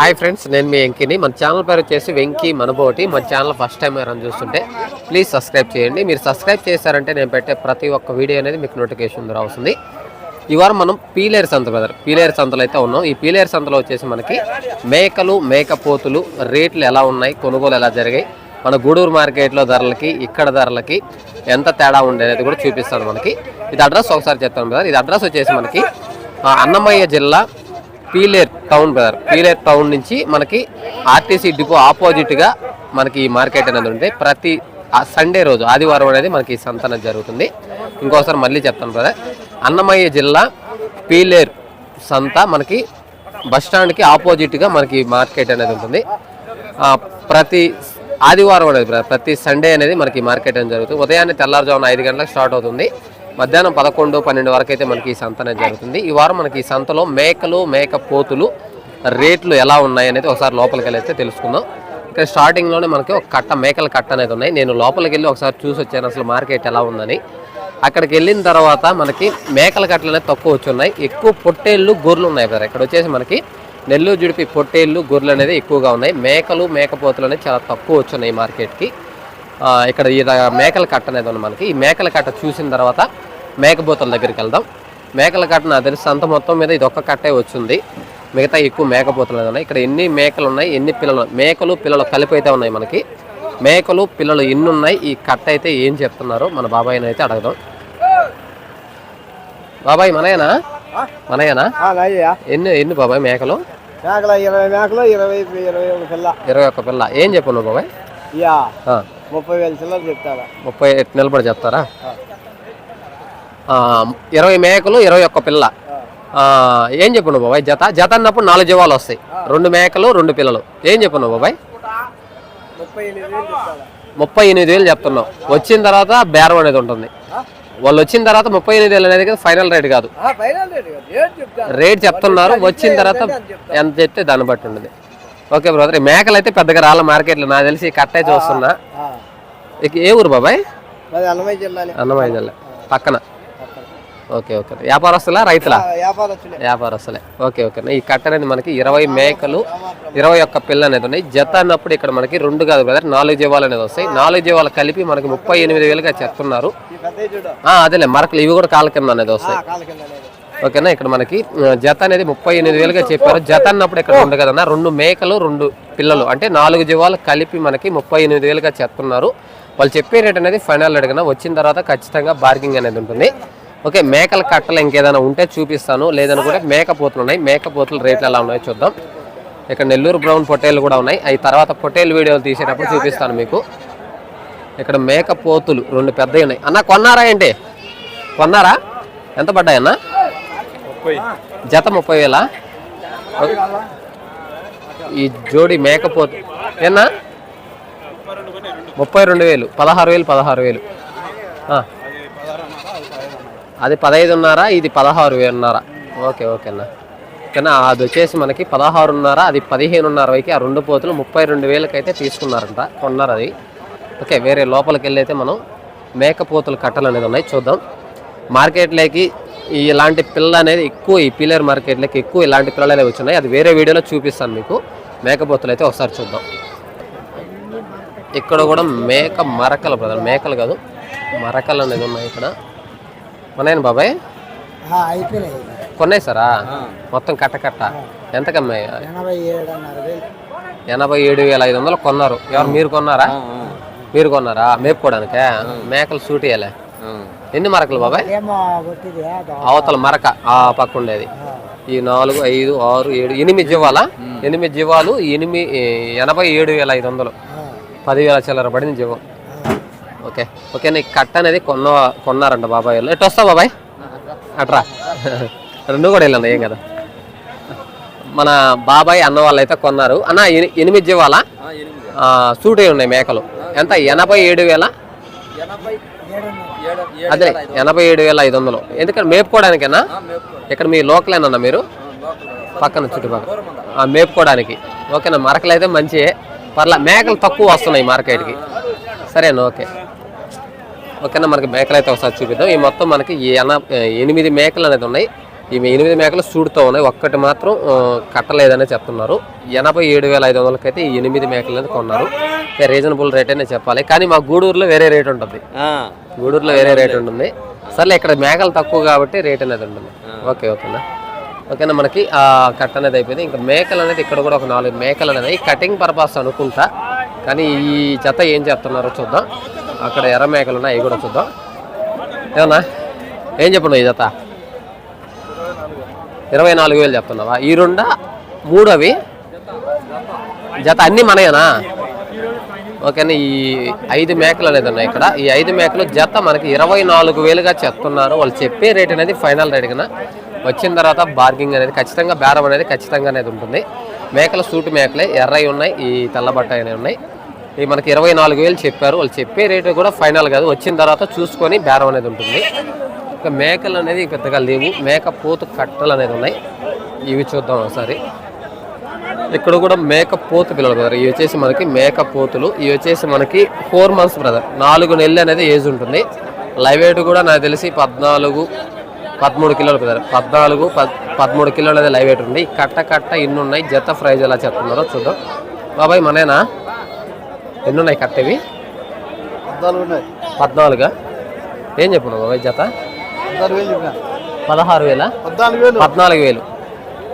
Hi friends నేను మీ వెంకిని. మన channel పేరు వచ్చేసి వెంకీ మనబోటి. మన ఛానల్ ఫస్ట్ టైం ఎవరైనా చూస్తుంటే ప్లీజ్ సబ్స్క్రైబ్ చేయండి. మీరు సబ్స్క్రైబ్ చేశారంటే నేను పెట్టే ప్రతి ఒక్క వీడియో అనేది మీకు నోటిఫికేషన్ ద్వారా వస్తుంది. ఈ వారం మనం పీలేరు సంత బ్రదర్ పీలేరు సంతలో అయితే ఉన్నాం. ఈ పీలేరు సంతలో వచ్చేసి మనకి మేకలు మేకపోతులు రేట్లు ఎలా ఉన్నాయి కొనుగోలు ఎలా జరిగాయి మన గూడూరు మార్కెట్లో ధరలకి ఇక్కడ ధరలకి ఎంత తేడా ఉండేది కూడా చూపిస్తాను మనకి. ఇది అడ్రస్ ఒకసారి చెప్తాను బ్రదర్ ఇది అడ్రస్ వచ్చేసి మనకి అన్నమయ్య జిల్లా Pileru town brother Pileru town నుంచి మనకి ఆర్టీసీ డిపో ఆపోజిట్గా మనకి ఈ మార్కెట్ అనేది ఉంటుంది. ప్రతి ఆ సండే రోజు ఆదివారం అనేది మనకి ఈ సంత అనేది జరుగుతుంది. ఇంకోసారి మళ్ళీ చెప్తాను బ్రదర్ అన్నమయ్య జిల్లా పీలేర్ సంత మనకి బస్ స్టాండ్కి ఆపోజిట్గా మనకి మార్కెట్ అనేది ఉంటుంది. ప్రతి ఆదివారం అనేది ప్రతి సండే అనేది మనకి మార్కెట్ అనేది జరుగుతుంది. ఉదయాన్నే తెల్లారుజామున ఐదు గంటలకు స్టార్ట్ అవుతుంది. మధ్యాహ్నం పదకొండు పన్నెండు వరకు అయితే మనకి ఈ సంత అనేది జరుగుతుంది. ఈ వారం మనకి ఈ సంతలో మేకలు మేక పోతులు రేట్లు ఎలా ఉన్నాయి అనేది ఒకసారి లోపలికి వెళ్ళి తెలుసుకుందాం. ఇక్కడ స్టార్టింగ్లోనే మనకి ఒక కట్ట మేకల కట్ట అనేది ఉన్నాయి. నేను లోపలికి వెళ్ళి ఒకసారి చూసి వచ్చాను. అసలు మార్కెట్ ఎలా ఉందని. అక్కడికి వెళ్ళిన తర్వాత మనకి మేకల కట్టలు అనేది తక్కువ వచ్చి ఉన్నాయి. ఎక్కువ పొట్టేళ్ళు గొర్రెలు ఉన్నాయి కదా ఇక్కడ వచ్చేసి మనకి నెల్లూరు జుడిపి పొట్టేళ్ళు గొర్రెలు అనేది ఎక్కువగా ఉన్నాయి. మేకలు మేకపోతులు అనేది చాలా తక్కువ వచ్చున్నాయి మార్కెట్కి. ఇక్కడ ఈ మేకల కట్ట అనేది ఉంది మనకి. ఈ మేకల కట్ట చూసిన తర్వాత మేకపోతుల దగ్గరికి వెళ్దాం. మేకల కట్ట నాకు తెలిసి సంత మొత్తం మీద ఇది ఒక్క కట్టే వచ్చింది. మిగతా ఎక్కువ మేకపోతులు ఉన్నాయి. ఇక్కడ ఎన్ని మేకలు ఉన్నాయి ఎన్ని పిల్లలు మేకలు పిల్లలు కలిపి అయితే ఉన్నాయి మనకి. మేకలు పిల్లలు ఎన్ని ఉన్నాయి? ఈ కట్ట అయితే ఏం చెప్తున్నారు? మన బాబాయ్ని అయితే అడగదాం. బాబాయ్ మనయేనా? మనయేనా? ఎన్ని ఎన్ని బాబాయ్ మేకలు? మేకల ఇరవై మేకలు ఇరవై ఇరవై ఒక పిల్ల. ఇరవై ఒక్క పిల్ల. ఏం చెప్పు నువ్వు బాబాయ్? ముప్పై వేల చిల్లర చెప్తారా? ముప్పై నిలబడి చెప్తారా? ఇరవై మేకలు ఇరవై ఒక్క పిల్ల. ఏం చెప్పు నువ్వు బాబాయ్ జత? జత అన్నప్పుడు నాలుగు జీవాలు వస్తాయి. రెండు మేకలు రెండు పిల్లలు. ఏం చెప్పు నువ్వు బాబాయ్? ముప్పై ఎనిమిది వేలు చెప్తున్నావు వచ్చిన తర్వాత బేరం అనేది ఉంటుంది. వాళ్ళు వచ్చిన తర్వాత ముప్పై ఎనిమిది వేలు అనేది ఫైనల్ రేట్ కాదు. ఫైనల్ రేట్ చెప్తున్నారు. వచ్చిన తర్వాత ఎంత చెప్తే దాన్ని బట్టి ఉంటుంది ఓకే బ్రదర్ మేకలు అయితే పెద్దగా రాళ్ళ మార్కెట్లో నాకు తెలిసి ఈ కట్ట అయితే వస్తున్నా ఇక ఏ ఊరు బాబాయ్? అన్నమయ్య జిల్లాని. అన్నమయ్య జిల్లా. పక్కన. Okay okay. వ్యాపారస్తులా రైతులా? వ్యాపారస్తులే. Okay okay. ఈ కట్ట అనేది మనకి ఇరవై మేకలు ఇరవై ఒక్క పిల్ల అనేది ఉన్నాయి. జత అన్నప్పుడు ఇక్కడ మనకి రెండు కాదు బ్రదర్ నాలుగు జీవాలు అనేది వస్తాయి. నాలుగు జీవాలు కలిపి మనకి ముప్పై ఎనిమిది వేలుగా చెప్తున్నారు. అదేలే మరకలు ఇవి కూడా కాల కింద అనేది వస్తాయి. ఓకేనా ఇక్కడ మనకి జత అనేది ముప్పై ఎనిమిది వేలుగా చెప్పారు. జత అన్నప్పుడు ఇక్కడ రెండు కదన్నా రెండు మేకలు రెండు పిల్లలు. అంటే నాలుగు జీవాలు కలిపి మనకి ముప్పై ఎనిమిది వేలుగా చెప్తున్నారు. వాళ్ళు చెప్పే రేట్ అనేది ఫైనల్ అడిగిన వచ్చిన తర్వాత ఖచ్చితంగా బార్గింగ్ అనేది ఉంటుంది. ఓకే మేకల కట్టలు ఇంకేదైనా ఉంటే చూపిస్తాను. లేదనుకుంటే మేకపోతులు ఉన్నాయి. మేకపోతుల రేట్లు ఎలా ఉన్నాయో చూద్దాం. ఇక్కడ నెల్లూరు బ్రౌన్ పొట్టేలు కూడా ఉన్నాయి. అవి తర్వాత పొట్టేలు వీడియోలు తీసేటప్పుడు చూపిస్తాను మీకు. ఇక్కడ మేకపోతులు రెండు పెద్దవి ఉన్నాయి. అన్న కొన్నారా ఏంటి? కొన్నారా? ఎంత పడ్డాయి అన్న? జత ముప్పై వేలా? ఈ జోడి మేకపోతు ఏనా ముప్పై రెండు వేలు. పదహారు వేలు పదహారు వేలు. ఆ. అది పదహైదున్నర ఇది పదహారు వేలున్నర ఓకే ఓకే అన్న. ఓకేనా? అది వచ్చేసి మనకి పదహారున్నర అది పదిహేనున్నర వరకు ఆ రెండు పోతులు ముప్పై రెండు వేలకైతే తీసుకున్నారంట కొన్నారు అది. ఓకే వేరే లోపలికి వెళ్ళి అయితే మనం మేకపోతుల కట్టలు అనేది ఉన్నాయి చూద్దాం. మార్కెట్లోకి ఈ ఇలాంటి పిల్ల అనేది ఎక్కువ ఈ పిల్లర్ మార్కెట్లోకి ఎక్కువ ఇలాంటి పిల్లలు అనేవి వచ్చినాయి. అది వేరే వీడియోలో చూపిస్తాను మీకు. మేకపోతులు అయితే ఒకసారి చూద్దాం. ఇక్కడ కూడా మేక మరకలు బ్రదర్ మేకలు కాదు. మరకలు అనేది ఉన్నాయి ఇక్కడ. ఉన్నాయని బాబాయ్? అయిపోయినాయి. కొనేసారా మొత్తం కట్ట కట్ట. ఎంత కమ్మాయి ఎనభై ఏడు వేల ఐదు వందలు కొన్నారు. ఎవరు మీరు కొన్నారా? మీరు కొన్నారా? మేపుకోవడానికే? మేకలు సూటియాలే ఎన్ని మరకలు బాబాయ్? అవతల మరక ఆ పక్క ఉండేది. ఈ నాలుగు ఐదు ఆరు ఏడు ఎనిమిది జీవాలా? ఎనిమిది జీవాలు ఎనిమిది ఎనభై ఏడు వేల ఐదు వందలు. పదివేల చిల్లర పడింది జీవం. ఓకే. ఓకే నీకు కట్ట అనేది కొన్న కొన్నారంట బాబాయ్ వాళ్ళు. ఎటు వస్తావు బాబాయ్? అట్రా. రెండు కూడా వెళ్ళండి ఏం కదా. మన బాబాయ్ అన్న వాళ్ళు అయితే కొన్నారు. అన్న ఎని- ఎనిమిది జీవాలా? సూట్ అయి ఉన్నాయి మేకలు. ఎంత? ఎనభై ఏడు వేల? అదే ఎనభై ఏడు వేల ఐదు వందలు. ఎందుకంటే మేపుకోవడానికేనా? ఇక్కడ మీ లోకలేనన్నా మీరు? పక్కన చుట్టుపక్కల. మేపుకోవడానికి. ఓకేనా? మరకలు అయితే మంచి పర్లా మేకలు తక్కువ వస్తున్నాయి మార్కెట్కి. సరేనా? ఓకే. ఓకేనా మనకి మేకలు అయితే ఒకసారి చూపిద్దాం. ఈ మొత్తం మనకి ఎనిమిది మేకలు అనేది ఉన్నాయి. ఈ ఎనిమిది మేకలు సూడుతో ఉన్నాయి. ఒక్కటి మాత్రం కట్టలేదనే చెప్తున్నారు. ఎనభై ఏడు వేల ఐదు వందలకైతే ఈ ఎనిమిది మేకలు అనేది కొన్నారు. రీజనబుల్ రేట్ అనే చెప్పాలి. కానీ మా గూడూరులో వేరే రేట్ ఉంటుంది. గూడూరులో వేరే రేట్ ఉంటుంది. సర్లే ఇక్కడ మేకలు తక్కువ కాబట్టి రేట్ అనేది ఉంటుంది. ఓకే ఓకేనా. ఓకేనా మనకి ఆ కట్ అనేది అయిపోయింది. ఇంకా మేకలు అనేది ఇక్కడ కూడా ఒక నాలుగు మేకలు అనేది కటింగ్ పర్పస్ అనుకుంటా. కానీ ఈ చెత్త ఏం చేస్తున్నారో చూద్దాం. అక్కడ ఎర్ర మేకలు ఉన్నాయి అవి కూడా చూద్దాం. ఏమన్నా? ఏం చెప్పండి ఈ చెత్త? ఇరవై నాలుగు వేలు చెప్తున్నావా? ఈ రెండా? మూడు అవి జత అన్నీ మనయేనా? ఓకేనా ఈ ఐదు మేకలు అనేది ఉన్నాయి ఇక్కడ. ఈ ఐదు మేకలు జత మనకి ఇరవై నాలుగు వేలుగా చెప్తున్నారు. వాళ్ళు చెప్పే రేట్ అనేది ఫైనల్ రేట్ కన్నా వచ్చిన తర్వాత బార్గింగ్ అనేది ఖచ్చితంగా బేరం అనేది ఖచ్చితంగా అనేది ఉంటుంది. మేకల సూటు మేకలే ఎర్రవి ఉన్నాయి ఈ తెల్లబట్ట అనేవి ఉన్నాయి. ఇవి మనకి ఇరవై నాలుగు వేలు చెప్పారు. వాళ్ళు చెప్పే రేటు కూడా ఫైనల్ కాదు. వచ్చిన తర్వాత చూసుకొని బేరం అనేది ఉంటుంది. ఇంకా మేకలు అనేది పెద్దగా లేవు. మేక పోతు కట్టలు అనేది ఉన్నాయి. ఇవి చూద్దాం ఒకసారి. ఇక్కడ కూడా మేక పోతు పిల్లలు బ్రదర్ ఇవి వచ్చేసి మనకి మేక పోతులు. ఇవి వచ్చేసి మనకి ఫోర్ మంత్స్ బ్రదర్ నాలుగు నెలలు అనేది ఏజ్ ఉంటుంది. లైవ్ వెయిట్ కూడా నాకు తెలిసి పద్నాలుగు పదమూడు కిలోలు బ్రదర్ పద్నాలుగు పద్ పదమూడు కిలోలు అనేది లైవ్ వెయిట్ ఉంది. కట్ట కట్ట ఇన్ని ఉన్నాయి జత ప్రైజ్ ఎలా చెప్తున్నారో చూద్దాం. బాబాయ్ మనేనా? ఎన్ని ఉన్నాయి కట్టవి పద్నాలుగు ఏం చెప్పు బాబాయ్ జత? పదహారు వేల? పద్నాలుగు వేలు.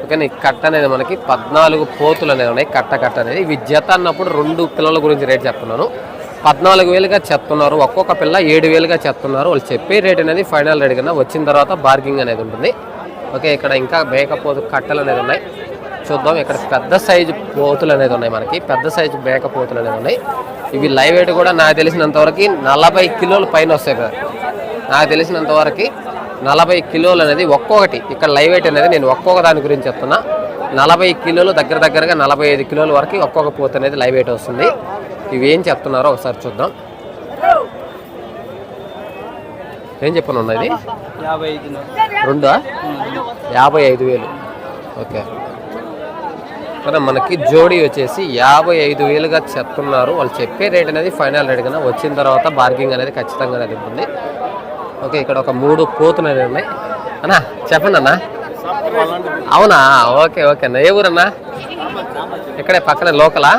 ఓకే కట్ట అనేది మనకి పద్నాలుగు పోతులు అనేవి ఉన్నాయి. కట్ట కట్ట అనేది. ఇవి జత అన్నప్పుడు రెండు పిల్లల గురించి రేట్ చెప్తున్నాను. పద్నాలుగు వేలుగా చెప్తున్నారు ఒక్కొక్క పిల్ల ఏడు వేలుగా చెప్తున్నారు వాళ్ళు చెప్పే రేట్ అనేది ఫైనల్ రేట్ కన్నా వచ్చిన తర్వాత బార్గింగ్ అనేది ఉంటుంది. ఓకే ఇక్కడ ఇంకా మేకపోతు కట్టలు అనేది ఉన్నాయి. చూద్దాం ఇక్కడ పెద్ద సైజు పోతులు అనేది ఉన్నాయి మనకి. పెద్ద సైజు బేకపోతులు అనేది ఉన్నాయి. ఇవి లైవ్ వెయిట్ కూడా నాకు తెలిసినంతవరకు నలభై కిలోల పైన వస్తాయి కదా నాకు తెలిసినంతవరకు నలభై కిలోలు అనేది ఒక్కొక్కటి. ఇక్కడ లైవ్ వెయిట్ అనేది నేను ఒక్కొక్క దాని గురించి చెప్తున్నా. నలభై కిలోలు దగ్గర దగ్గరగా నలభై ఐదు కిలోల వరకు ఒక్కొక్క పోతు అనేది లైవ్ వెయిట్ వస్తుంది. ఇవి ఏం చెప్తున్నారో ఒకసారి చూద్దాం. ఏం చెప్పను ఉన్నది రెండా? యాభై ఐదు వేలు. ఓకే. కానీ మనకి జోడీ వచ్చేసి యాభై ఐదు వేలుగా చెప్తున్నారు. వాళ్ళు చెప్పే రేట్ అనేది ఫైనల్ రేట్ కన్నా వచ్చిన తర్వాత బార్గింగ్ అనేది ఖచ్చితంగా అనేది ఉంటుంది ఓకే ఇక్కడ ఒక మూడు పోతులు అనేవి ఉన్నాయి. అన్నా చెప్పండి అన్నా. అవునా? ఓకే ఓకే అన్న. ఏ ఊరన్నా? ఇక్కడే పక్కనే లోకలా?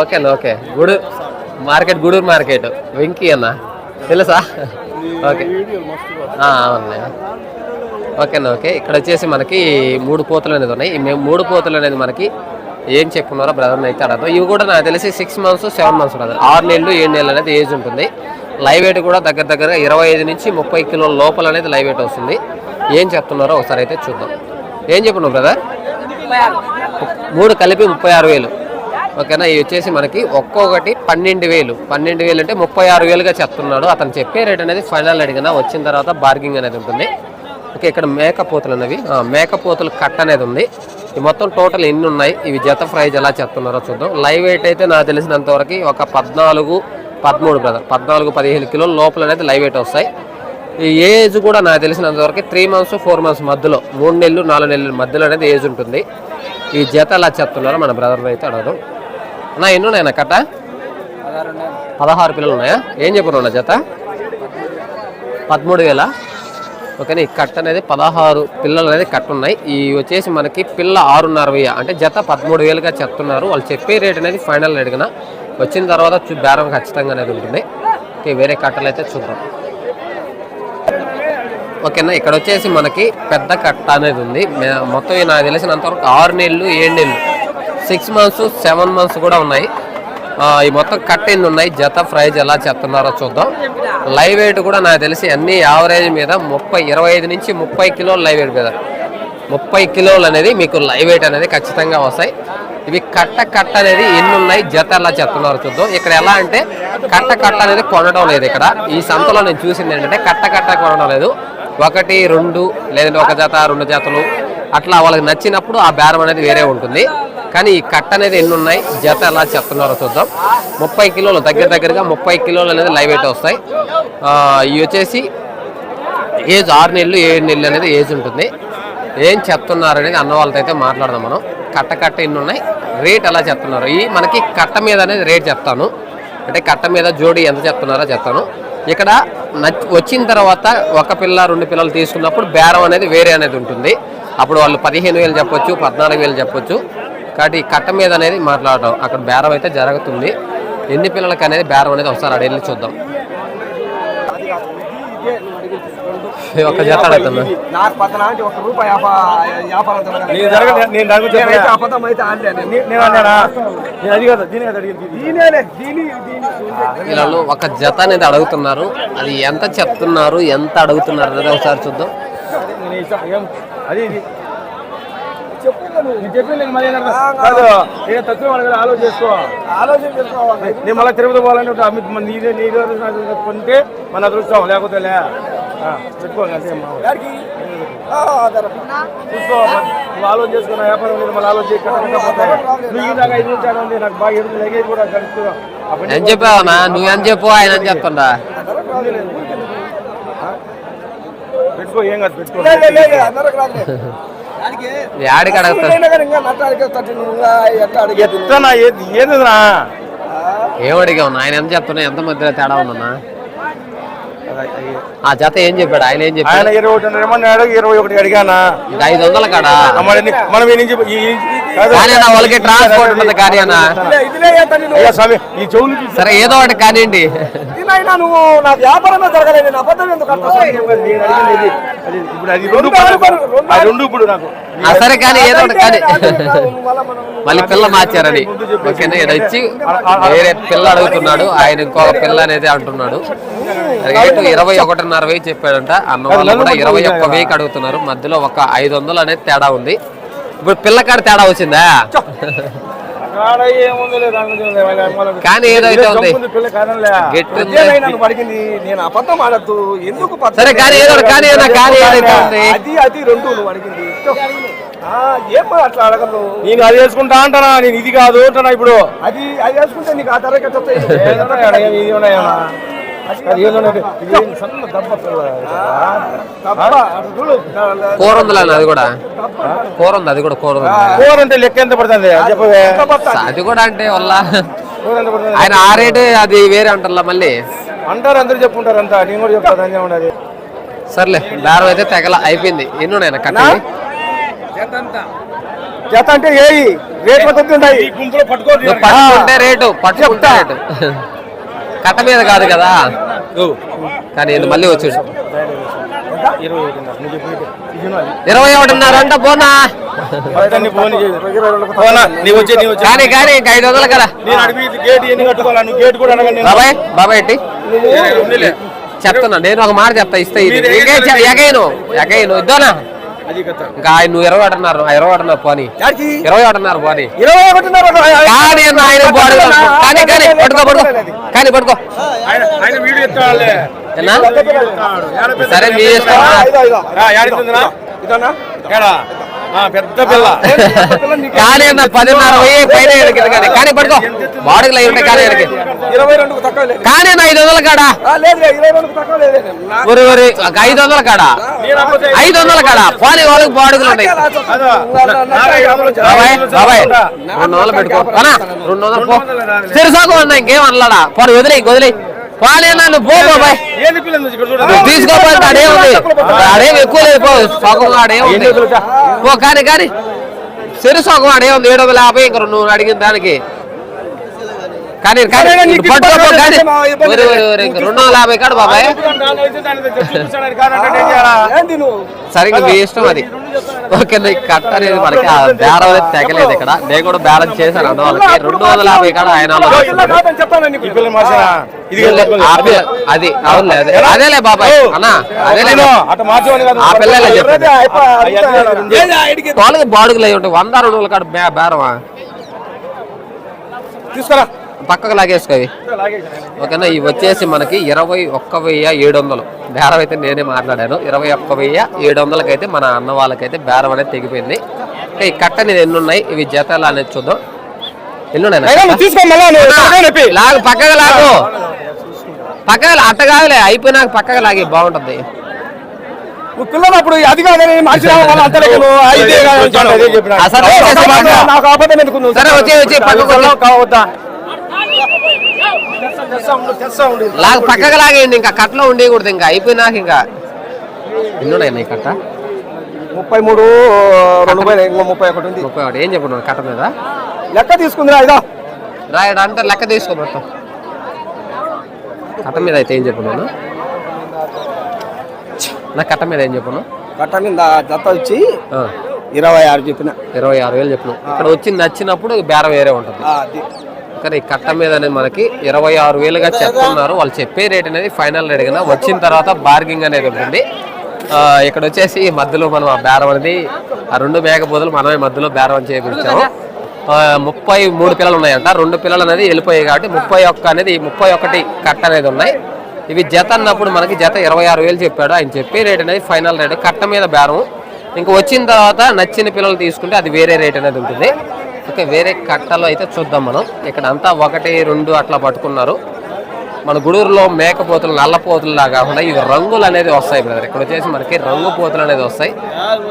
Okay okay. Good. Market Guduru market. Venky అన్న. తెలుసా? ఓకే. ఆ, అవునయ్య ఓకే అన్న ఓకే. ఇక్కడ వచ్చేసి మనకి మూడు పోతులు అనేది ఉన్నాయి. ఈ మే- మూడు పోతులు అనేది మనకి ఏం చెప్పుకున్నారో బ్రదర్ని అయితే అడగదు. ఇవి కూడా నాకు తెలిసి six months seven months brother ఆరు నెలలు ఏడు నెలలు అనేది ఏజ్ ఉంటుంది. లైవ్ వెయిట్ కూడా దగ్గర దగ్గరగా ఇరవై ఐదు నుంచి ముప్పై కిలోల లోపల అనేది లైవ్ వెయిట్ వస్తుంది. ఏం చెప్తున్నారో ఒకసారి అయితే చూద్దాం. ఏం చెప్పున్నావు బ్రదర్ మూడు కలిపి ముప్పై ఆరు వేలు. ఓకేనా? ఇవి వచ్చేసి మనకి ఒక్కొక్కటి పన్నెండు వేలు. పన్నెండు వేలు అంటే ముప్పై ఆరు వేలుగా చెప్తున్నాడు. అతను చెప్పే రేట్ అనేది ఫైనల్ అడిగిన వచ్చిన తర్వాత బార్గింగ్ అనేది ఉంటుంది. ఓకే ఇక్కడ మేకపోతలు అనేవి. మేకపోతలు మేకపోతులు కట్ అనేది ఉంది. ఈ మొత్తం టోటల్ ఎన్ని ఉన్నాయి? ఇవి జత ప్రైజ్ ఎలా చెప్తున్నారో చూద్దాం. లైవ్ వెయిట్ అయితే నాకు తెలిసినంత వరకు ఒక పద్నాలుగు పదమూడు బ్రదర్ పద్నాలుగు పదిహేను కిలోల లోపల అనేది లైవ్ వెయిట్ వస్తాయి. ఈ ఏజ్ కూడా నాకు తెలిసినంత వరకు త్రీ మంత్స్ ఫోర్ మంత్స్ మధ్యలో మూడు నెలలు నాలుగు నెలల మధ్యలో అనేది ఏజ్ ఉంటుంది. ఈ జత ఎలా చెప్తున్నారో మన బ్రదర్ అయితే అడగదు. అన్న ఎన్ని ఉన్నాయన్న కట్ట? పదహారు పిల్లలు ఉన్నాయా? ఏం చెప్పను జత? పదమూడు వేల? ఓకేనా ఈ కట్ట అనేది పదహారు పిల్లలు అనేది కట్ట ఉన్నాయి. ఈ వచ్చేసి మనకి పిల్ల ఆరున్నర వెయ్యి అంటే జత పదమూడు వేలుగా చెప్తున్నారు. వాళ్ళు చెప్పే రేట్ అనేది ఫైనల్ అడిగిన వచ్చిన తర్వాత బేరం ఖచ్చితంగా అనేది ఉంటుంది. ఓకే వేరే కట్టలు అయితే చూద్దాం. ఓకేనా ఇక్కడ వచ్చేసి మనకి పెద్ద కట్ట అనేది ఉంది. మొత్తం నాకు తెలిసినంతవరకు ఆరు నెలలు ఏడు నెలలు. సిక్స్ మంత్స్ సెవెన్ మంత్స్ కూడా ఉన్నాయి. ఈ మొత్తం కట్ ఎన్ని ఉన్నాయి? జత ప్రైజ్ ఎలా చెప్తున్నారో చూద్దాం. లైవ్ వెయిట్ కూడా నాకు తెలిసి అన్ని యావరేజ్ మీద ముప్పై ఇరవై ఐదు నుంచి ముప్పై కిలోలు లైవ్ వెయిట్ మీద. ముప్పై కిలోలు అనేది మీకు లైవ్ వెయిట్ అనేది ఖచ్చితంగా వస్తాయి. ఇవి కట్ట కట్ట అనేది ఎన్ని ఉన్నాయి? జత ఎలా చెప్తున్నారు చూద్దాం. ఇక్కడ ఎలా అంటే కట్ట కట్ట అనేది కొనడం లేదు ఇక్కడ. ఈ సంతలో నేను చూసింది ఏంటంటే కట్ట కట్ట కొనడం లేదు. ఒకటి రెండు లేదంటే ఒక జత రెండు జతలు అట్లా వాళ్ళకి నచ్చినప్పుడు ఆ బేరం అనేది వేరే ఉంటుంది. కానీ ఈ కట్ట అనేది ఎన్ని ఉన్నాయి జత ఎలా చెప్తున్నారో చూద్దాం. ముప్పై కిలోలు దగ్గర దగ్గరగా ముప్పై కిలోలు అనేది లైవ్ అయితే వస్తాయి. ఇవి వచ్చేసి ఏజ్ ఆరు నెలలు ఏడు నెలలు అనేది ఏజ్ ఉంటుంది. ఏం చెప్తున్నారు అనేది అన్న వాళ్ళతో అయితే మాట్లాడదాం మనం. కట్ట కట్ట ఎన్ని ఉన్నాయి రేట్ ఎలా చెప్తున్నారు? ఈ మనకి కట్ట మీద అనేది రేట్ చెప్తాను. అంటే కట్ట మీద జోడి ఎంత చెప్తున్నారో చెప్తాను. ఇక్కడ వచ్చిన తర్వాత ఒక పిల్ల రెండు పిల్లలు తీసుకున్నప్పుడు బేరం అనేది వేరే అనేది ఉంటుంది. అప్పుడు వాళ్ళు పదిహేను వేలు చెప్పొచ్చు పద్నాలుగు వేలు చెప్పొచ్చు. కాబట్టి కట్ట మీద అనేది మాట్లాడటం అక్కడ బేరం అయితే జరుగుతుంది. ఎన్ని పిల్లలకి అనేది బేరం అనేది ఒకసారి అడిగి వెళ్ళి చూద్దాం. ఈ ఒక్క జత అడుగుతున్నా? అంటే ఒక ఒక జత అనేది అడుగుతున్నారు. అది ఎంత చెప్తున్నారు ఎంత అడుగుతున్నారు అనేది ఒకసారి చూద్దాం నేను ఇస్తా ఏం అది ఇది నేను చెప్పి నేను మళ్ళీ ఏమన్నా కాదు. నేను తక్కువ వాళ్ళ కదా ఆలోచన చేసుకో. ఆలోచన చేసుకోవాలి. నేను మళ్ళీ తిరుపతి పోవాలంటే నీదే నీదే నాకు కొంటే మన అదృష్టం లేకపోతే లే. అంతే. చూసుకో నువ్వు ఆలోచన చేసుకున్న వ్యాపారం మీద మళ్ళీ ఆలోచన నువ్వు దాకా ఐదు ఉంది నాకు బాగా లగేజ్ కూడా కలుపుతున్నా ఏం నువ్వేం చెప్పు ఆయన అని చెప్తుండా? పెట్టుకో ఏం కాదు పెట్టుకో. యాడికి అడుగుతా ఏదిరా ఏం అడిగావు ఆయన ఎంత చెప్తున్నా? ఎంత మధ్యలో తేడా ఉందన్నా? ఆ జత ఏం చెప్పాడు? ఆయన ఏం ఆయన చెప్పాడు ఇరవై ఒకటి ఏమన్నాడు ఇరవై ఒకటి అడిగానా? ఐదు వందల కాడా? మనం వాళ్ళకి ట్రాన్స్పోర్ట్ ఉంటుంది కానీ సరే ఏదో ఒకటి కానివ్వండి. నువ్వు నా వ్యాపారమే జరగలేదు నేను అబద్ధం ఎందుకు ఇప్పుడు అది రెండు రెండు ఇప్పుడు నాకు. సరే కానీ ఏదో ఒకటి కానీ మళ్ళా పిల్ల మార్చారని ఓకేనా? ఈయన ఇచ్చి వేరే పిల్ల అడుగుతున్నాడు ఆయన ఇంకొక పిల్ల అనేది అంటున్నాడు. రేటు ఇరవై ఒకటిన్నర వెయ్యి చెప్పాడంట అన్న వాళ్ళు కూడా ఇరవై ఒక్క వెయ్యికి అడుగుతున్నారు. మధ్యలో ఒక ఐదు వందలు అనేది తేడా ఉంది. ఇప్పుడు పిల్లకాడ తేడా వచ్చిందా? కానీ ఏదైతే ఉంది. అడిగింది నేను అబద్ధం ఆడద్దు ఎందుకు? సరే కానీ ఏదో కానీ కానీ ఏదైతే ఉంది. అది అది రెండు నువ్వు అడిగింది. ఆ, ఏం మరి అట్లా అడగను నేను అది వేసుకుంటా అంటానా? నేను ఇది కాదు అంటానా ఇప్పుడు? అది అది వేసుకుంటే నీకు ఆ ధరకే ఏం కూర ఉందిలే అది కూడా. కూర ఉంది అది కూడా కూర ఉంది కూర అంటే లెక్క ఎంత పడుతుంది? అది కూడా అంటే వల్ల. ఆయన ఆ రేటు అది వేరే అంటారా మళ్ళీ? అంటారు అందరు చెప్పుకుంటారు అంతా. నేను కూడా చెప్తాను ఏమన్నది సర్లే బేరం అయితే తెగల అయిపోయింది. ఎన్ని ఉన్నాయి కట్టండి జత అంటే ఏయి రేట్ ఈ గుంపులో పట్టుకుంటే రేటు పట్టుకుంటే రేటు. కట్ట మీద కాదు కదా కానీ ఇది మళ్ళీ వచ్చి ఇరవై ఒకటిన్నర. ఒకటిన్నర అంట పోనా. కానీ కానీ ఇంకా ఐదు వందలు కదా నేను నేను. బాబాయ్ బాబాయ్ ఎట్టి. చెప్తున్నా నేను ఒక మాట చెప్తా ఇస్తా ఇది ఎగైను ఎగైను ఇద్దోనా. ఇంకా ఆయన నువ్వు ఇరవై ఒకటిన్నారు ఇరవై ఒకటిన్నారు పోనీ? ఇరవై ఒకటిన్నర పోనీ. ఇరవై కానీ ఆయన కానీ కానీ పట్టుకో పట్టుకో కానీ పట్టుకో. సరే మీ? ఇష్టం పెద్ద పిల్ల. కానీ అన్న పదిన్నర వెయ్యి పైన కానీ కానీ పట్టుకో బాడీకి లై ఉంటాయి కానీ ఎడకి ఇరవై లేదు. కానీ అన్న ఐదు వందల కాడా? ఒరి ఒరి ఐదు వందల కాడా? ఐదు వందల కాడా? పోనీ వాళ్ళకి బాడుగులు ఉన్నాయి. బాబాయ్? రెండు వందలు పెట్టుకో. అన్నా రెండు వందలు పో. సిరసాకు అన్న ఇంకేం అనలాడా పోనీ వదిలే వదిలే అన్న నువ్వు పో బాబాయ్ తీసుకోపోతే అడే ఉంది. అడేం ఎక్కువ లేదు పో. సగం అడే ఉంది? పో కానీ కానీ సిరు సగం అడే ఉంది? ఏడు వందల యాభై ఇంక నువ్వు అడిగిన దానికి. కానీ రెండు వందల యాభై కాడు బాబాయ్. సరిగ్గా మీ ఇష్టం అది. ఓకే కట్ట అనేది మనకి ఆ బేరం అనేది తెగలేదు ఇక్కడ. నేను కూడా బ్యాలెన్స్ చేశాను అన్న వాళ్ళకి రెండు వందల యాభై కాడ ఆయన అది అవునులే అదే. అదేలే బాబాయ్. అన్న అదేలే. ఆ పిల్లలే బాడుగులు అయి ఉంటాయి వంద రెండు వందల కాడ బేరమా? తీసుకురా. పక్కకు లాగేసుకో ఇవి. ఓకేనా ఇవి వచ్చేసి మనకి ఇరవై ఒక్క వెయ్యి ఏడు వందలు బేరం అయితే నేనే మాట్లాడాను ఇరవై ఒక్క వెయ్యి ఏడు వందలకైతే మన అన్న వాళ్ళకైతే బేరం అనేది తెగిపోయింది ఇంకా ఈ కట్ట అనేది ఎన్ని ఉన్నాయి ఇవి జతలు అనేది చూద్దాం ఎన్ని ఉన్నాయి. లాగు పక్కగా లాగు పక్కగా అట్ట కాదులే అయిపోయినాక పక్కగా లాగి బాగుంటది అది కాదు నువ్వు? సరే వచ్చి వచ్చి పక్కకు వచ్చి. కావద్దా? తెస్తా ఉండు, తెస్తా ఉండు. లాగు పక్కగా లాగేయండి ఇంకా కట్టలో ఉండేయకూడదు ఇంకా అయిపోయినాక ఇంకా. ఎన్ని ఉన్నాయి ఈ కట్ట? ముప్పై మూడు రెండు వేల ముప్పై ఒకటి ఉంది. ముప్పై ఒకటి. ఏం చెప్పున్నావు కట్ట మీద? లెక్క తీసుకుందిరా ఇదో. రాయడ? అంటే లెక్క తీసుకో మొత్తం. కట్ట మీద అయితే ఏం చెప్పున్నాను నా కట్ట మీద ఏం చెప్పున్నావు కట్ట మీద జత వచ్చి ఇరవై ఆరు చెప్పిన. ఇరవై ఆరు వేలు చెప్పినావు. ఇక్కడ వచ్చి నచ్చినప్పుడు బేరం వేరే ఉంటుంది. కానీ ఈ కట్ట మీద అనేది మనకి ఇరవై ఆరు వేలుగా చెప్తున్నారు. వాళ్ళు చెప్పే రేట్ అనేది ఫైనల్ రేట్ కదా వచ్చిన తర్వాత బార్గింగ్ అనేది ఉంటుంది. ఇక్కడ వచ్చేసి మధ్యలో మనం ఆ బేరం అనేది ఆ రెండు మేకపోతులు మనమే మధ్యలో బేరం అని చేయించాము ముప్పై మూడు పిల్లలు ఉన్నాయంట. రెండు పిల్లలు అనేది వెళ్ళిపోయాయి కాబట్టి ముప్పై ఒక్క అనేది ముప్పై ఒకటి కట్ట అనేది ఉన్నాయి. ఇవి జత అన్నప్పుడు మనకి జత ఇరవై ఆరు వేలు చెప్పాడు. ఆయన చెప్పే రేట్ అనేది ఫైనల్ రేట్. కట్ట మీద బేరం. ఇంకా వచ్చిన తర్వాత నచ్చిన పిల్లలు తీసుకుంటే అది వేరే రేట్ అనేది ఉంటుంది. ఓకే వేరే కట్టలో అయితే చూద్దాం మనం. ఇక్కడ అంతా ఒకటి రెండు అట్లా పట్టుకున్నారు. మన గుడూరులో మేకపోతులు నల్లపోతులు లాగా కాకుండా ఇవి రంగులు అనేది వస్తాయి బ్రదర్ ఇక్కడ వచ్చేసి మనకి రంగు పోతులు అనేది వస్తాయి.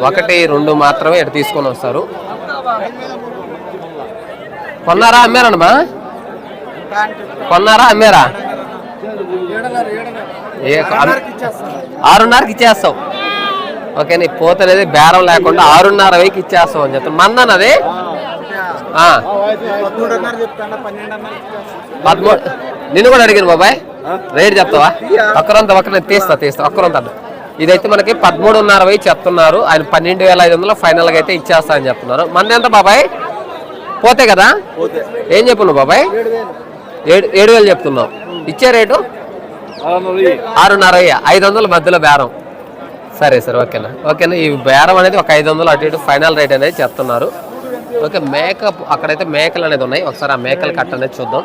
ఒకటి రెండు మాత్రమే ఇక్కడ తీసుకొని వస్తారు. కొన్నారా అమ్మారమ్మా కొన్నారా అమ్మారా? ఆరున్నరకి ఇచ్చేస్తావు. ఓకే నీ పోతనేది బేరం లేకుండా ఆరున్నర వెయ్యికి ఇచ్చేస్తావు అని చెప్తాను. మందన్నది పదమూడు నిన్ను కూడా అడిగాను బాబాయ్. రేట్ చెప్తావా? ఒక్కరంత ఒక్కరిని తీస్తా తీస్తా ఒక్కరంత. ఇదైతే మనకి పదమూడున్నర వెయ్యి చెప్తున్నారు. ఆయన పన్నెండు వేల ఐదు వందలు ఫైనల్గా అయితే ఇచ్చేస్తా అని చెప్తున్నారు. మంది ఎంత బాబాయ్? పోతే కదా? ఏం చెప్పున్నావు బాబాయ్? ఏడు ఏడు వేలు చెప్తున్నావు. ఇచ్చే రేటు? ఆరున్నర ఐదు వందల మధ్యలో బేరం. సరే సరే ఓకేనా? ఓకేనా? ఈ బేరం అనేది ఒక ఐదు వందలు అటు ఇటు ఫైనల్ రేట్ అనేది చెప్తున్నారు. ఓకే మేకప్ అక్కడైతే మేకలు అనేది ఉన్నాయి. ఒకసారి ఆ మేకలు కట్ట అనేది చూద్దాం.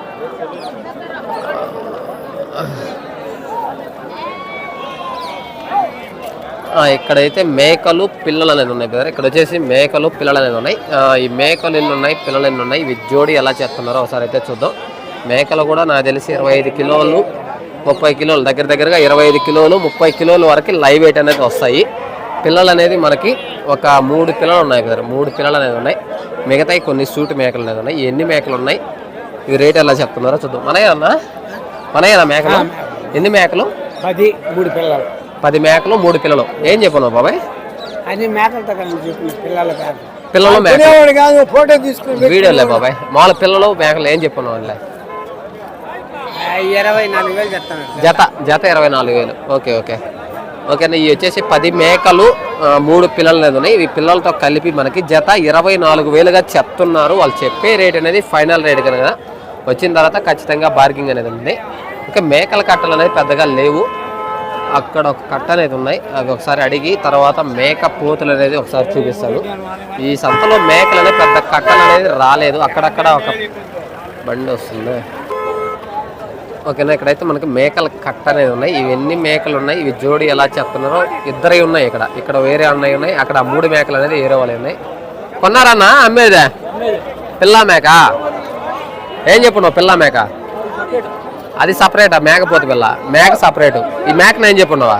ఆ, ఇక్కడైతే మేకలు పిల్లలు అనేది ఉన్నాయి కదా ఇక్కడ వచ్చేసి మేకలు పిల్లలు అనేది ఉన్నాయి. ఈ మేకలు ఎన్ని ఉన్నాయి పిల్లలు ఎన్ని ఉన్నాయి ఇవి జోడి ఎలా చేస్తున్నారో ఒకసారి అయితే చూద్దాం. మేకలు కూడా నాకు తెలిసి ఇరవై ఐదు కిలోలు ముప్పై కిలోలు దగ్గర దగ్గరగా ఇరవై ఐదు కిలోలు ముప్పై కిలోల వరకు లైవ్ వెయిట్ అనేది వస్తాయి. పిల్లలు అనేది మనకి ఒక మూడు పిల్లలు ఉన్నాయి కదా మూడు పిల్లలు అనేది ఉన్నాయి. మిగతాయి కొన్ని సూట్ మేకలు ఉన్నాయి ఎన్ని మేకలు ఉన్నాయి. ఇవి రేట్ ఎలా చెప్తున్నారో చూద్దాం. మనయ్యనా మనయ్యనా మేకలు? ఎన్ని మేకలు? పది మూడు పిల్లలు. పది మేకలు మూడు పిల్లలు. ఏం చెప్పను బాబాయ్? అన్ని మేకలతో పిల్లల మేకలు. కాదు ఫోటో తీసుకుని వీడియోలే బాబాయ్. మామూలు పిల్లలు మేకలు ఏం చెప్పను వాళ్ళే? ఇరవై నాలుగు వేలు చెప్తాను. జత జత ఇరవై నాలుగు వేలు. Okay okay. ఓకేనా ఇవి వచ్చేసి పది మేకలు మూడు పిల్లలు అనేది ఉన్నాయి. ఇవి పిల్లలతో కలిపి మనకి జత ఇరవై నాలుగు వేలుగా చెప్తున్నారు. వాళ్ళు చెప్పే రేట్ అనేది ఫైనల్ రేట్ కనుక. వచ్చిన తర్వాత ఖచ్చితంగా బార్గింగ్ అనేది ఉంది. ఇంకా మేకల కట్టలు అనేది పెద్దగా లేవు. అక్కడ ఒక కట్ట అనేది ఉన్నాయి. అవి ఒకసారి అడిగి తర్వాత మేక పోతులు అనేది ఒకసారి చూపిస్తాను. ఈ సంతలో మేకలు అనేది పెద్ద కట్టలు అనేది రాలేదు. అక్కడక్కడ ఒక బండి వస్తుంది. ఓకేనా? ఇక్కడైతే మనకి మేకల కట్ట అనేది ఉన్నాయి. ఇవి ఎన్ని మేకలు ఉన్నాయి. ఇవి జోడి ఎలా చెప్తున్నారో ఇద్దరే ఉన్నాయి ఇక్కడ. ఇక్కడ వేరే అన్నయ్య ఉన్నాయి. అక్కడ మూడు మేకలు అనేది వేరే వాళ్ళు ఉన్నాయి. కొన్నారన్నా అమ్మేదే. పిల్ల మేక? ఏం చెప్పు నువ్వు పిల్ల మేక? అది సపరేటా? మేకపోతే పిల్ల. మేక సపరేటు. ఈ మేకను ఏం చెప్పున్నావా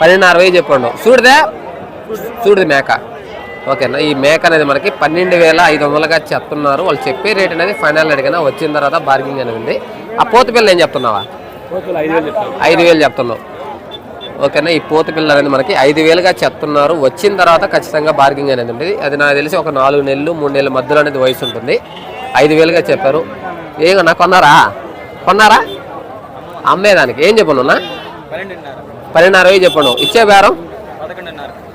పన్నెండున్నర వెయ్యి చెప్పండు చూడదే చూడదు మేక. ఓకేనా ఈ మేక అనేది మనకి పన్నెండు వేల ఐదు వందలుగా చెప్తున్నారు. వాళ్ళు చెప్పే రేట్ అనేది ఫైనల్ అడిగినా వచ్చిన తర్వాత బార్గింగ్ అనేది ఉంది. ఆ పోతు పిల్ల ఏం చెప్తున్నావా? ఐదు వేలు చెప్తున్నావు. ఓకేనా ఈ పోతు పిల్ల అనేది మనకి ఐదు వేలుగా చెప్తున్నారు. వచ్చిన తర్వాత ఖచ్చితంగా బార్గింగ్ అనేది ఉంటుంది అది నాకు తెలిసి ఒక నాలుగు నెలలు మూడు నెలల మధ్యలో అనేది వయసు ఉంటుంది. ఐదు వేలుగా చెప్పారు. ఏమన్నా కొన్నారా? కొన్నారా? అమ్మేదానికి. ఏం చెప్పను పన్నెండున్నర. వెయ్యి చెప్పండు. ఇచ్చే బేరం?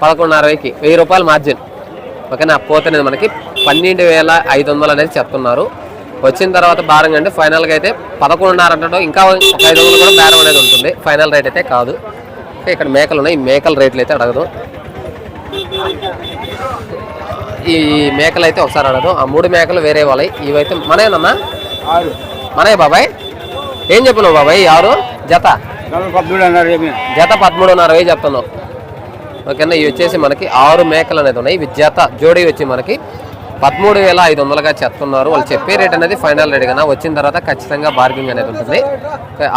పదకొండున్నర. వెయ్యి రూపాయలు మార్జిన్ ఓకేనా పోతే అనేది మనకి పన్నెండు వేల ఐదు వందలు అనేది చెప్తున్నారు. వచ్చిన తర్వాత భారం అంటే ఫైనల్గా అయితే పదకొండున్నర అంటే ఇంకా ఒక ఐదు వందలు కూడా బేరం అనేది ఉంటుంది. ఫైనల్ రేట్ అయితే కాదు. ఇక్కడ మేకలు ఉన్నాయి. ఈ మేకల రేట్లు అయితే అడగదు. ఈ మేకలు అయితే ఒకసారి అడగదు. ఆ మూడు మేకలు వేరే వాళ్ళవి ఇవైతే మనయేనన్నా మనయ్య బాబాయ్? ఏం చెప్పినావు బాబాయ్? ఆరు? జత? జత పదమూడున్నర చెప్తున్నావు. ఓకేనా? ఇవి వచ్చేసి మనకి ఆరు మేకలు అనేది ఉన్నాయి. ఇవి జత జోడీ వచ్చి మనకి పదమూడు వేల ఐదు వందలుగా చెప్తున్నారు వాళ్ళు చెప్పే రేట్ అనేది ఫైనల్ రేట్ కన్నా వచ్చిన తర్వాత ఖచ్చితంగా బార్గింగ్ అనేది ఉంటుంది.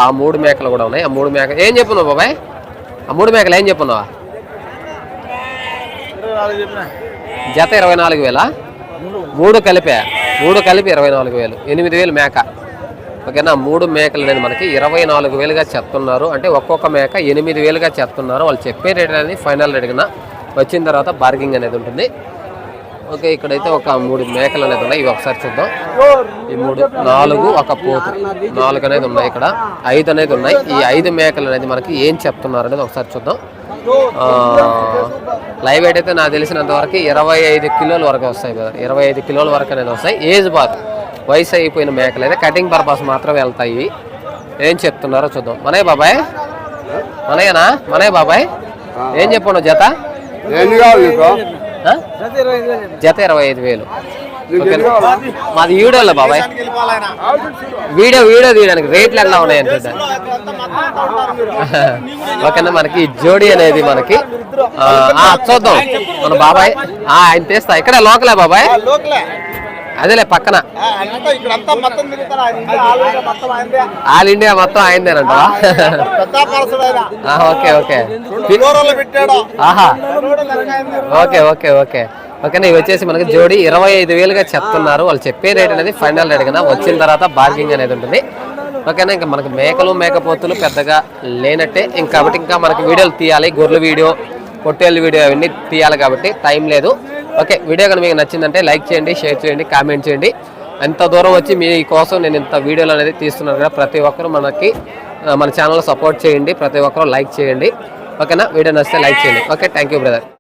ఆ మూడు మేకలు కూడా ఉన్నాయి. ఆ మూడు మేక ఏం చెప్పున్నావు బాబాయ్? ఆ మూడు మేకలు ఏం చెప్పున్నావా? జత ఇరవై నాలుగు వేల? మూడు కలిపే? మూడు కలిపి ఇరవై నాలుగు వేలు. ఎనిమిది వేలు మేక. ఓకేనా? మూడు మేకలు అనేది మనకి ఇరవై నాలుగు వేలుగా చెప్తున్నారు. అంటే ఒక్కొక్క మేక ఎనిమిది వేలుగా చెప్తున్నారు. వాళ్ళు చెప్పే రేట్ అనేది ఫైనల్ రేట్ కన్నా వచ్చిన తర్వాత బార్గింగ్ అనేది ఉంటుంది. ఓకే ఇక్కడైతే ఒక మూడు మేకలు అనేది ఉన్నాయి. ఇవి ఒకసారి చూద్దాం. ఈ మూడు నాలుగు ఒక పోతు. నాలుగు అనేది ఉన్నాయి ఇక్కడ. ఐదు అనేది ఉన్నాయి. ఈ ఐదు మేకలు అనేది మనకి ఏం చెప్తున్నారు అనేది ఒకసారి చూద్దాం. లైవ్ వెయిట్ అయితే నాకు తెలిసినంత వరకు ఇరవై ఐదు కిలోల వరకు వస్తాయి కదా ఇరవై ఐదు కిలోల వరకు అనేది వస్తాయి. ఏజ్ బార్ వయసు అయిపోయిన మేకలు అయితే కటింగ్ పర్పస్ మాత్రం వెళ్తాయి. ఏం చెప్తున్నారో చూద్దాం. మనయ్య బాబాయ్? మనయ్యనా? మనయ్య బాబాయ్? ఏం చెప్పండు జత? జత ఇరవై ఐదు వేలు? మాది వీడియోలో బాబాయ్. వీడియో వీడియో తీయడానికి రేట్లు ఎలా ఉన్నాయి అంటే ఓకేనా? మనకి జోడీ అనేది మనకి చూద్దాం. మన బాబాయ్ ఆ, ఆయన తీస్తా. ఇక్కడ లోకలే బాబాయ్. అదేలే పక్కన. ఆల్ ఇండియా మొత్తం ఆయనదేనంట ఓకే ఓకే. ఆహా. Okay okay okay. ఓకేనా ఇవి వచ్చేసి మనకి జోడి ఇరవై ఐదు వేలుగా చెప్తున్నారు. వాళ్ళు చెప్పే రేట్ అనేది ఫైనల్ రేట్ కదా. వచ్చిన తర్వాత బార్గింగ్ అనేది ఉంటుంది. ఓకేనా ఇంకా మనకి మేకలు మేకపోతులు పెద్దగా లేనట్టే. ఇంకా కాబట్టి ఇంకా మనకి వీడియోలు తీయాలి. గొర్రెల వీడియో పొట్టేళ్ళ వీడియో అవన్నీ తీయాలి కాబట్టి టైం లేదు. ఓకే వీడియో కనుక మీకు నచ్చిందంటే లైక్ చేయండి షేర్ చేయండి కామెంట్ చేయండి. ఎంత దూరం వచ్చి మీ కోసం నేను ఇంత వీడియోలు అనేది తీస్తున్నాను కదా ప్రతి ఒక్కరు మనకి మన ఛానల్ సపోర్ట్ చేయండి ప్రతి ఒక్కరు లైక్ చేయండి. ఓకేనా? వీడియో నచ్చితే లైక్ చేయండి. Okay thank you brother